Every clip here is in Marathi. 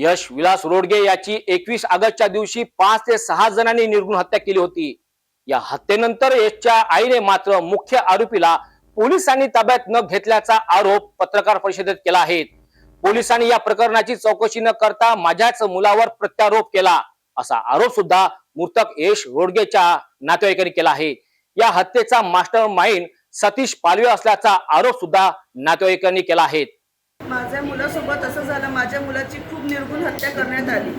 यश विलास रोडगे याची एकवीस ऑगस्टच्या दिवशी पाच ते सहा जणांनी निर्गुण हत्या केली होती. या हत्येनंतर यशच्या आईने मात्र मुख्य आरोपीला पोलिसांनी ताब्यात न घेतल्याचा आरोप पत्रकार परिषदेत केला आहे. पोलिसांनी या प्रकरणाची चौकशी न करता माझ्याच मुलावर प्रत्यारोप केला असा आरोप सुद्धा मृतक यश रोडगेच्या नातेवाईकांनी केला आहे. या हत्येचा मास्टर माइंड सतीश पालवे असल्याचा आरोप सुद्धा नातेवाईकांनी केला आहे. माझ्या मुलासोबत असं झालं माझ्या मुलाची खूप निर्गुण हत्या करण्यात आली.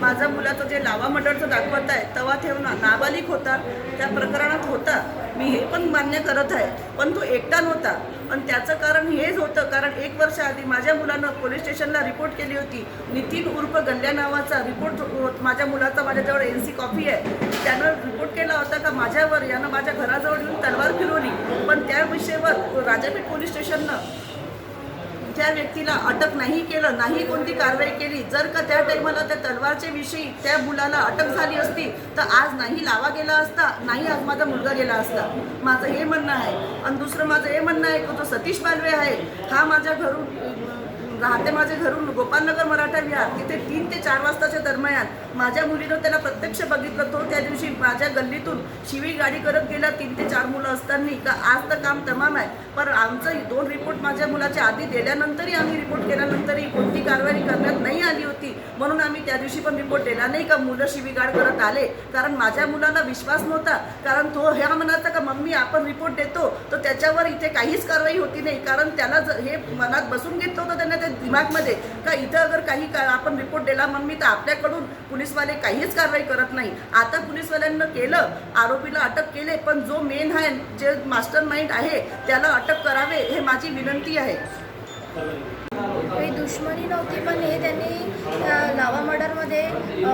माझा मुलाचं जे लावा मर्डरचं दाखवत आहे तवा ठेवून नाबालिक होता. त्या प्रकरणात होता. मी हे पण मान्य करत आहे पण तो एकटा नव्हता. पण त्याचं कारण हेच होतं कारण एक वर्ष आधी माझ्या मुलानं पोलीस स्टेशनला रिपोर्ट केली होती. नितीन उर्फ गल्ल्या नावाचा रिपोर्ट हो, माझ्या मुलाचा माझ्याजवळ एन सी कॉपी आहे. त्यानं रिपोर्ट केला होता का माझ्यावर? यानं माझ्या घराजवळ येऊन तलवार फिरवली. पण त्या विषयावर राजापेठ पोलीस स्टेशननं त्या व्यक्तीला अटक नाही केलं नाही कोणती कारवाई केली जर का त्या टाइमाला त्या तलवारच्या विषयी त्या मुलाला अटक झाली असती तर आज नाही लावा गेला असता नाही आज माझा मुलगा गेला असता. माझं हे म्हणणं आहे. आणि दुसरं माझं हे म्हणणं आहे की जो सतीश पालवे आहे. हा माझ्या घरून राहते माझे घरून गोपालनगर मराठा विहार. तिथे तीन ते चार वाजताच्या दरम्यान माझ्या मुलीनं त्याला प्रत्यक्ष बघितलं. तो त्या दिवशी माझ्या गल्लीतून शिवी गाडी करत गेला. तीन ते चार मुलं असताना का आज तर काम तमाम आहे. पण आमचं दोन रिपोर्ट माझ्या मुलाच्या आधी दिल्यानंतरही आम्ही रिपोर्ट केल्यानंतरही कोणती कारवाई करण्यात होती. म्हणून आम्ही त्या दिवशी पण रिपोर्ट दिला नाही का? मुलं शिवीगाळ करत आले. कारण माझ्या मुलाला विश्वास नव्हता. कारण तो ह्या म्हणाचा का मम्मी आपण रिपोर्ट देतो. तर त्याच्यावर इथे काहीच कारवाई होती नाही. कारण त्याला हे मनात बसून घेतलं होतं त्यांना त्या दिमागमध्ये. का इथं अगर काही का आपण रिपोर्ट दिला मम्मी तर आपल्याकडून पोलीसवाले काहीच कारवाई करत नाही. आता पोलीसवाल्यांना केलं. आरोपीला अटक केले. पण जो मेन आहे जे मास्टर माइंड आहे त्याला अटक करावे हे माझी विनंती आहे. काही दुश्मनी नव्हती पण हे त्यांनी लावा मर्डरमध्ये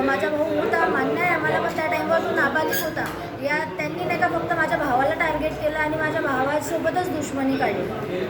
माझा भाऊ होता मान्य आहे आम्हाला पण त्या टाईमवर तो नाबालिक होता. या त्यांनी नाही का फक्त माझ्या भावाला टार्गेट केलं आणि माझ्या भावासोबतच दुश्मनी काढली.